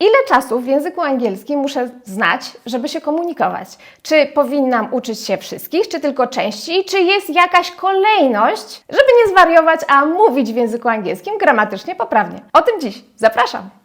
Ile czasu w języku angielskim muszę znać, żeby się komunikować? Czy powinnam uczyć się wszystkich, czy tylko części? Czy jest jakaś kolejność, żeby nie zwariować, a mówić w języku angielskim gramatycznie poprawnie? O tym dziś. Zapraszam.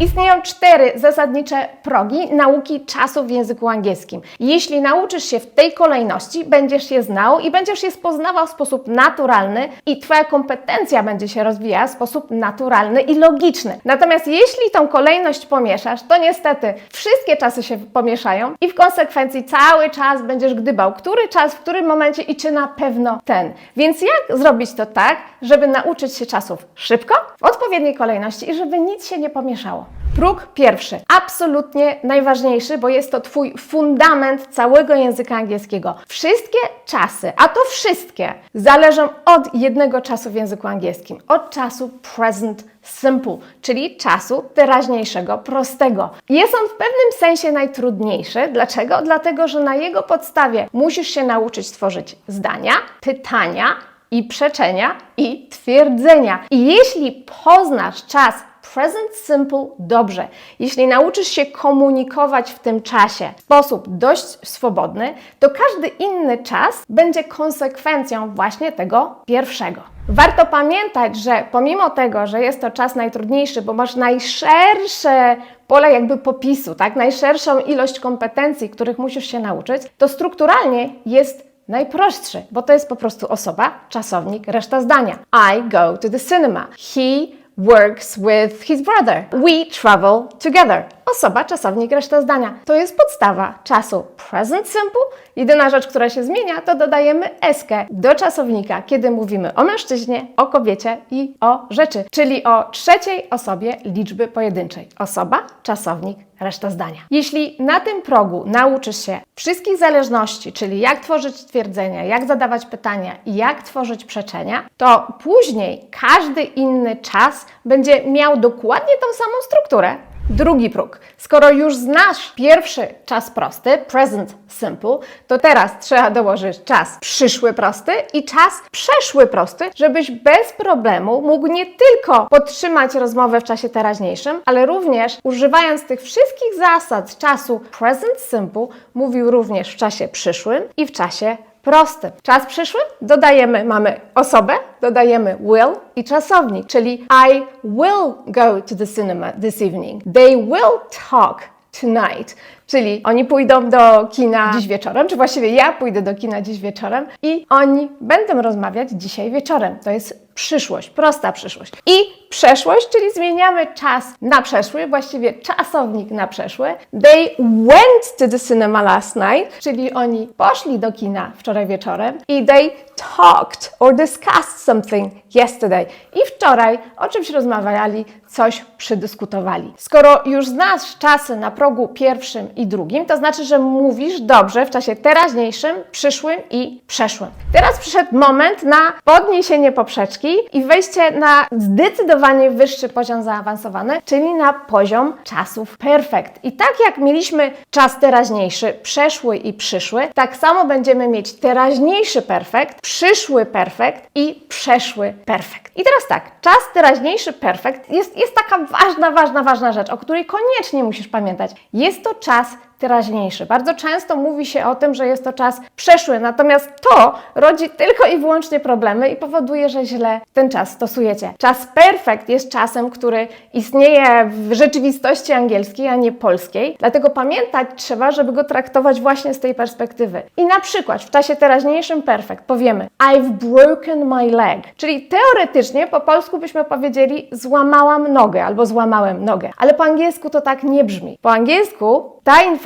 Istnieją cztery zasadnicze progi nauki czasu w języku angielskim. Jeśli nauczysz się w tej kolejności, będziesz je znał i będziesz je poznawał w sposób naturalny i Twoja kompetencja będzie się rozwijała w sposób naturalny i logiczny. Natomiast jeśli tą kolejność pomieszasz, to niestety wszystkie czasy się pomieszają i w konsekwencji cały czas będziesz gdybał, który czas, w którym momencie i czy na pewno ten. Więc jak zrobić to tak, żeby nauczyć się czasów szybko, w odpowiedniej kolejności i żeby nic się nie pomieszało? Próg pierwszy, absolutnie najważniejszy, bo jest to Twój fundament całego języka angielskiego. Wszystkie czasy, a to wszystkie, zależą od jednego czasu w języku angielskim, od czasu present simple, czyli czasu teraźniejszego, prostego. Jest on w pewnym sensie najtrudniejszy. Dlaczego? Dlatego, że na jego podstawie musisz się nauczyć tworzyć zdania, pytania i przeczenia i twierdzenia. I jeśli poznasz czas present simple dobrze. Jeśli nauczysz się komunikować w tym czasie w sposób dość swobodny, to każdy inny czas będzie konsekwencją właśnie tego pierwszego. Warto pamiętać, że pomimo tego, że jest to czas najtrudniejszy, bo masz najszersze pole jakby popisu, tak, najszerszą ilość kompetencji, których musisz się nauczyć, to strukturalnie jest najprostszy, bo to jest po prostu osoba, czasownik, reszta zdania. I go to the cinema. He works with his brother. We travel together. Osoba, czasownik, reszta zdania. To jest podstawa czasu present simple. Jedyna rzecz, która się zmienia, to dodajemy eskę do czasownika, kiedy mówimy o mężczyźnie, o kobiecie i o rzeczy, czyli o trzeciej osobie liczby pojedynczej. Osoba, czasownik, reszta zdania. Jeśli na tym progu nauczysz się wszystkich zależności, czyli jak tworzyć twierdzenia, jak zadawać pytania i jak tworzyć przeczenia, to później każdy inny czas będzie miał dokładnie tą samą strukturę. Drugi próg. Skoro już znasz pierwszy czas prosty, present simple, to teraz trzeba dołożyć czas przyszły prosty i czas przeszły prosty, żebyś bez problemu mógł nie tylko podtrzymać rozmowę w czasie teraźniejszym, ale również używając tych wszystkich zasad czasu present simple, mówił również w czasie przyszłym i w czasie prostym. Czas przyszły dodajemy, mamy osobę, dodajemy will i czasownik, czyli I will go to the cinema this evening. They will talk tonight. Czyli oni pójdą do kina dziś wieczorem, czy właściwie ja pójdę do kina dziś wieczorem i oni będą rozmawiać dzisiaj wieczorem. To jest przyszłość, prosta przyszłość. I przeszłość, czyli zmieniamy czas na przeszły, właściwie czasownik na przeszły. They went to the cinema last night, czyli oni poszli do kina wczoraj wieczorem i they talked or discussed something yesterday. I wczoraj o czymś rozmawiali, coś przydyskutowali. Skoro już znasz czasy na progu pierwszym i drugim, to znaczy, że mówisz dobrze w czasie teraźniejszym, przyszłym i przeszłym. Teraz przyszedł moment na podniesienie poprzeczki i wejście na zdecydowanie wyższy poziom zaawansowany, czyli na poziom czasów perfect. I tak jak mieliśmy czas teraźniejszy, przeszły i przyszły, tak samo będziemy mieć teraźniejszy perfekt, przyszły perfekt i przeszły perfekt. I teraz tak, czas teraźniejszy perfekt jest, jest taka ważna, ważna, ważna rzecz, o której koniecznie musisz pamiętać. Jest to czas teraźniejszy. Bardzo często mówi się o tym, że jest to czas przeszły, natomiast to rodzi tylko i wyłącznie problemy i powoduje, że źle ten czas stosujecie. Czas perfekt jest czasem, który istnieje w rzeczywistości angielskiej, a nie polskiej, dlatego pamiętać trzeba, żeby go traktować właśnie z tej perspektywy. I na przykład w czasie teraźniejszym perfekt powiemy I've broken my leg, czyli teoretycznie po polsku byśmy powiedzieli złamałam nogę albo złamałem nogę, ale po angielsku to tak nie brzmi. Po angielsku ta informacja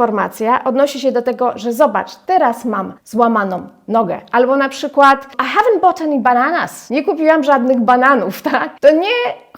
odnosi się do tego, że zobacz, teraz mam złamaną nogę. Albo na przykład I haven't bought any bananas. Nie kupiłam żadnych bananów, tak? To nie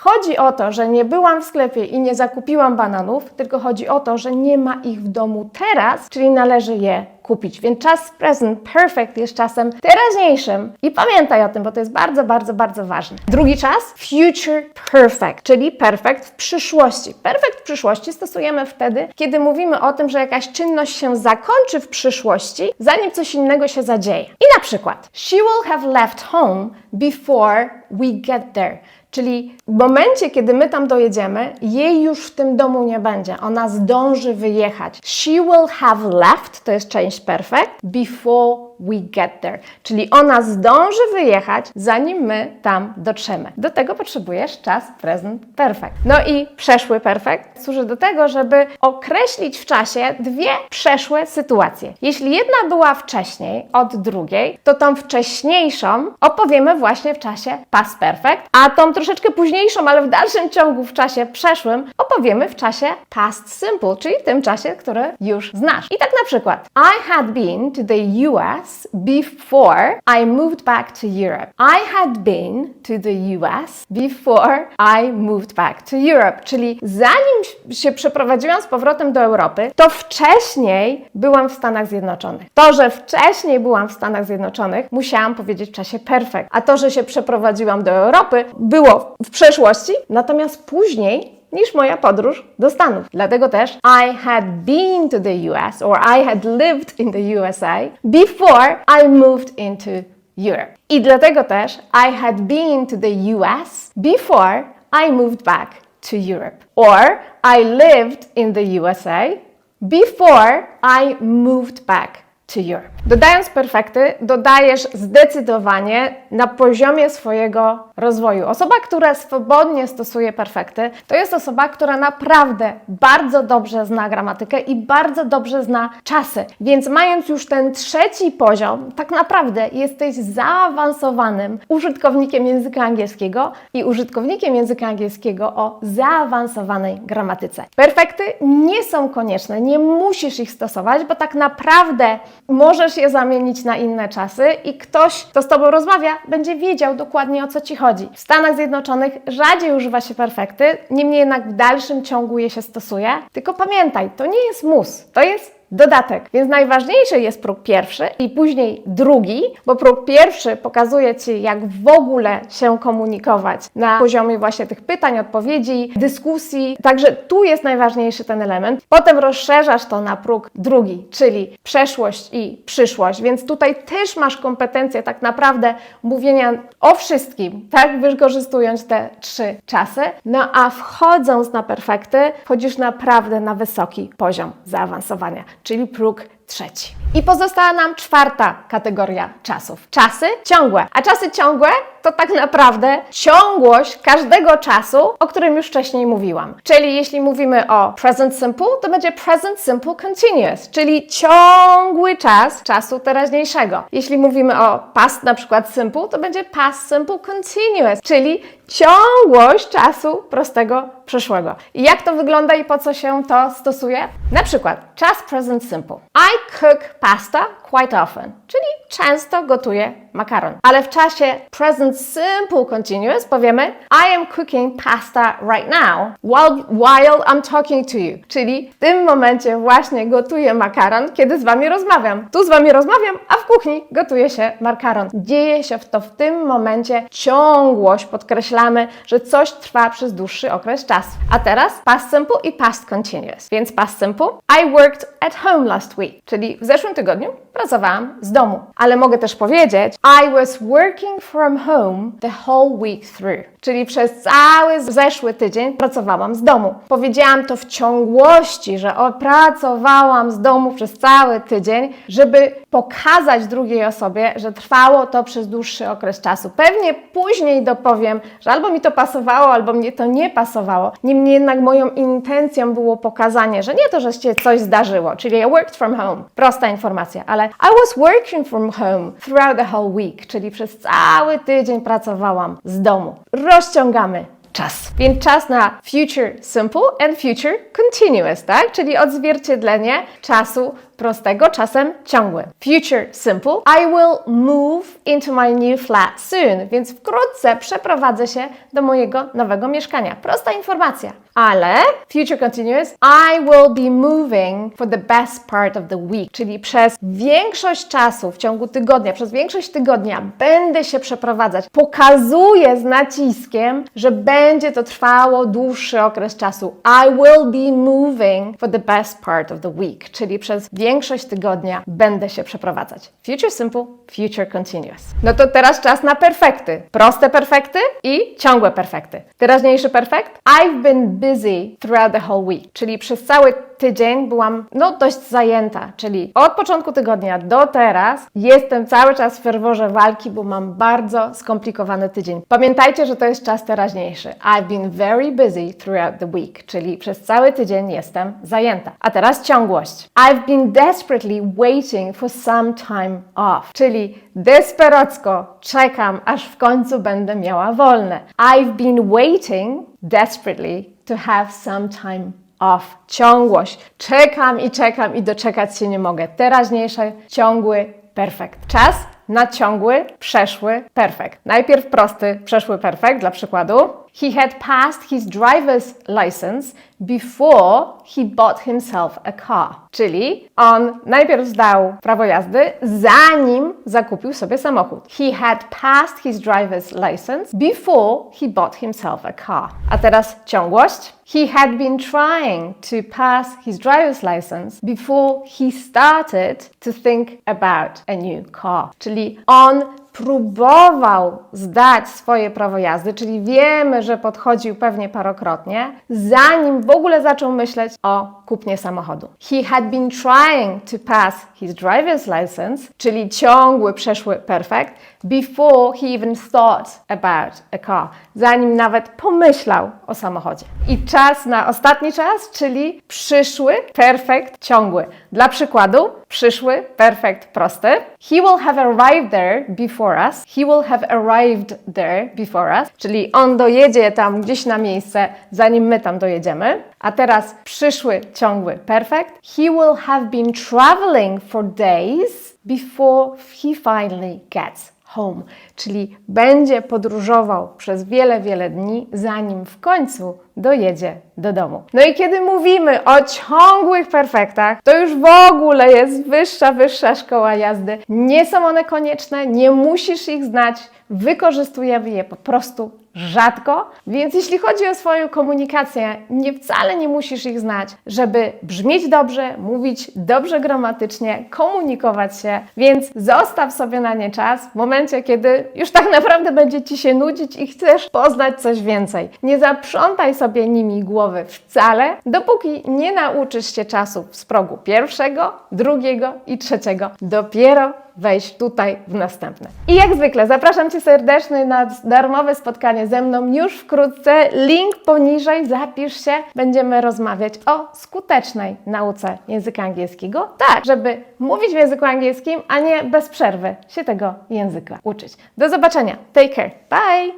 chodzi o to, że nie byłam w sklepie i nie zakupiłam bananów, tylko chodzi o to, że nie ma ich w domu teraz, czyli należy je kupić. Więc czas present perfect jest czasem teraźniejszym i pamiętaj o tym, bo to jest bardzo, bardzo, bardzo ważne. Drugi czas future perfect, czyli perfect w przyszłości. Perfect w przyszłości stosujemy wtedy, kiedy mówimy o tym, że jakaś czynność się zakończy w przyszłości, zanim coś innego się zadzieje. I na przykład She will have left home before we get there. Czyli w momencie, kiedy my tam dojedziemy, jej już w tym domu nie będzie. Ona zdąży wyjechać. She will have left, to jest część perfect, before we get there. Czyli ona zdąży wyjechać, zanim my tam dotrzemy. Do tego potrzebujesz czas present perfect. No i przeszły perfect służy do tego, żeby określić w czasie dwie przeszłe sytuacje. Jeśli jedna była wcześniej od drugiej, to tą wcześniejszą opowiemy właśnie w czasie past perfect, a tą troszeczkę późniejszą, ale w dalszym ciągu w czasie przeszłym opowiemy w czasie past simple, czyli w tym czasie, który już znasz. I tak na przykład I had been to the US before I moved back to Europe. I had been to the US before I moved back to Europe. Czyli zanim się przeprowadziłam z powrotem do Europy, to wcześniej byłam w Stanach Zjednoczonych. To, że wcześniej byłam w Stanach Zjednoczonych, musiałam powiedzieć w czasie perfect. A to, że się przeprowadziłam do Europy, było w przeszłości, natomiast później niż moja podróż do Stanów. Dlatego też I had been to the US or I had lived in the USA before I moved into Europe. I dlatego też I had been to the US before I moved back to Europe. Or I lived in the USA before I moved back to Europe. Dodając perfekty, dodajesz zdecydowanie na poziomie swojego rozwoju. Osoba, która swobodnie stosuje perfekty, to jest osoba, która naprawdę bardzo dobrze zna gramatykę i bardzo dobrze zna czasy. Więc mając już ten trzeci poziom, tak naprawdę jesteś zaawansowanym użytkownikiem języka angielskiego i użytkownikiem języka angielskiego o zaawansowanej gramatyce. Perfekty nie są konieczne, nie musisz ich stosować, bo tak naprawdę możesz je zamienić na inne czasy i ktoś, kto z Tobą rozmawia, będzie wiedział dokładnie o co Ci chodzi. W Stanach Zjednoczonych rzadziej używa się perfekty, niemniej jednak w dalszym ciągu je się stosuje. Tylko pamiętaj, to nie jest mus, to jest dodatek. Więc najważniejszy jest próg pierwszy i później drugi, bo próg pierwszy pokazuje Ci, jak w ogóle się komunikować na poziomie właśnie tych pytań, odpowiedzi, dyskusji. Także tu jest najważniejszy ten element. Potem rozszerzasz to na próg drugi, czyli przeszłość i przyszłość. Więc tutaj też masz kompetencje tak naprawdę mówienia o wszystkim, tak? Wykorzystując te trzy czasy. No a wchodząc na perfekty, wchodzisz naprawdę na wysoki poziom zaawansowania czyli próg trzeci. I pozostała nam czwarta kategoria czasów. Czasy ciągłe. A czasy ciągłe to tak naprawdę ciągłość każdego czasu, o którym już wcześniej mówiłam. Czyli jeśli mówimy o present simple, to będzie present simple continuous, czyli ciągły czas czasu teraźniejszego. Jeśli mówimy o past na przykład simple, to będzie past simple continuous, czyli ciągłość czasu prostego przeszłego. I jak to wygląda i po co się to stosuje? Na przykład czas present simple. I cook pasta quite often, czyli często gotuję makaron. Ale w czasie present simple continuous powiemy I am cooking pasta right now while, while I'm talking to you. Czyli w tym momencie właśnie gotuję makaron, kiedy z Wami rozmawiam. Tu z Wami rozmawiam, a w kuchni gotuje się makaron. Dzieje się to w tym momencie ciągłość, podkreślamy, że coś trwa przez dłuższy okres czasu. A teraz past simple i past continuous. Więc past simple I worked at home last week, czyli w zeszłym tygodniu pracowałam z domu. Ale mogę też powiedzieć I was working from home the whole week through. Czyli przez cały zeszły tydzień pracowałam z domu. Powiedziałam to w ciągłości, że opracowałam z domu przez cały tydzień, żeby pokazać drugiej osobie, że trwało to przez dłuższy okres czasu. Pewnie później dopowiem, że albo mi to pasowało, albo mnie to nie pasowało. Niemniej jednak moją intencją było pokazanie, że nie to, że się coś zdarzyło, czyli I worked from home. Prosta informacja, ale I was working from home throughout the whole week, czyli przez cały tydzień pracowałam z domu. Rozciągamy czas. Więc czas na future simple and future continuous, tak? Czyli odzwierciedlenie czasu prostego, czasem ciągłym. Future simple. I will move into my new flat soon. Więc wkrótce przeprowadzę się do mojego nowego mieszkania. Prosta informacja. Ale future continuous. I will be moving for the best part of the week. Czyli przez większość czasu w ciągu tygodnia, przez większość tygodnia będę się przeprowadzać. Pokazuję z naciskiem, że będzie to trwało dłuższy okres czasu. I will be moving for the best part of the week. Czyli przez większość większość tygodnia będę się przeprowadzać. Future simple, future continuous. No to teraz czas na perfekty. Proste perfekty i ciągłe perfekty. Teraźniejszy perfekt. I've been busy throughout the whole week, czyli przez cały tydzień byłam no dość zajęta, czyli od początku tygodnia do teraz jestem cały czas w ferworze walki, bo mam bardzo skomplikowany tydzień. Pamiętajcie, że to jest czas teraźniejszy. I've been very busy throughout the week, czyli przez cały tydzień jestem zajęta. A teraz ciągłość. I've been desperately waiting for some time off, czyli desperacko czekam, aż w końcu będę miała wolne. I've been waiting desperately to have some time off. Ciągłość. Czekam i czekam i doczekać się nie mogę. Teraźniejszy, ciągły, perfekt. Czas na ciągły, przeszły, perfekt. Najpierw prosty, przeszły perfekt, dla przykładu. He had passed his driver's license before he bought himself a car. Czyli on najpierw zdał prawo jazdy, zanim zakupił sobie samochód. He had passed his driver's license before he bought himself a car. A teraz ciągłość. He had been trying to pass his driver's license before he started to think about a new car. Czyli on próbował zdać swoje prawo jazdy, czyli wiemy, że podchodził pewnie parokrotnie, zanim w ogóle zaczął myśleć o kupnie samochodu. He had been trying to pass his driver's license, czyli ciągły, przeszły perfekt, before he even thought about a car, zanim nawet pomyślał o samochodzie. I czas na ostatni czas, czyli przyszły, perfekt, ciągły. Dla przykładu, przyszły, perfekt, prosty. He will have arrived there before us. He will have arrived there before us, czyli on dojedzie tam gdzieś na miejsce, zanim my tam dojedziemy. A teraz przyszły, ciągły, perfekt. He will have been traveling for days before he finally gets home, czyli będzie podróżował przez wiele, wiele dni, zanim w końcu dojedzie do domu. No i kiedy mówimy o ciągłych perfektach, to już w ogóle jest wyższa, wyższa szkoła jazdy. Nie są one konieczne, nie musisz ich znać, wykorzystujemy je po prostu rzadko, więc jeśli chodzi o swoją komunikację, nie wcale nie musisz ich znać, żeby brzmieć dobrze, mówić dobrze gramatycznie, komunikować się, więc zostaw sobie na nie czas w momencie, kiedy już tak naprawdę będzie Ci się nudzić i chcesz poznać coś więcej. Nie zaprzątaj sobie nimi głowy wcale, dopóki nie nauczysz się czasów z progu pierwszego, drugiego i trzeciego. Dopiero wejść tutaj w następne. I jak zwykle zapraszam Cię serdecznie na darmowe spotkanie ze mną już wkrótce. Link poniżej, zapisz się. Będziemy rozmawiać o skutecznej nauce języka angielskiego, tak, żeby mówić w języku angielskim, a nie bez przerwy się tego języka uczyć. Do zobaczenia. Take care. Bye!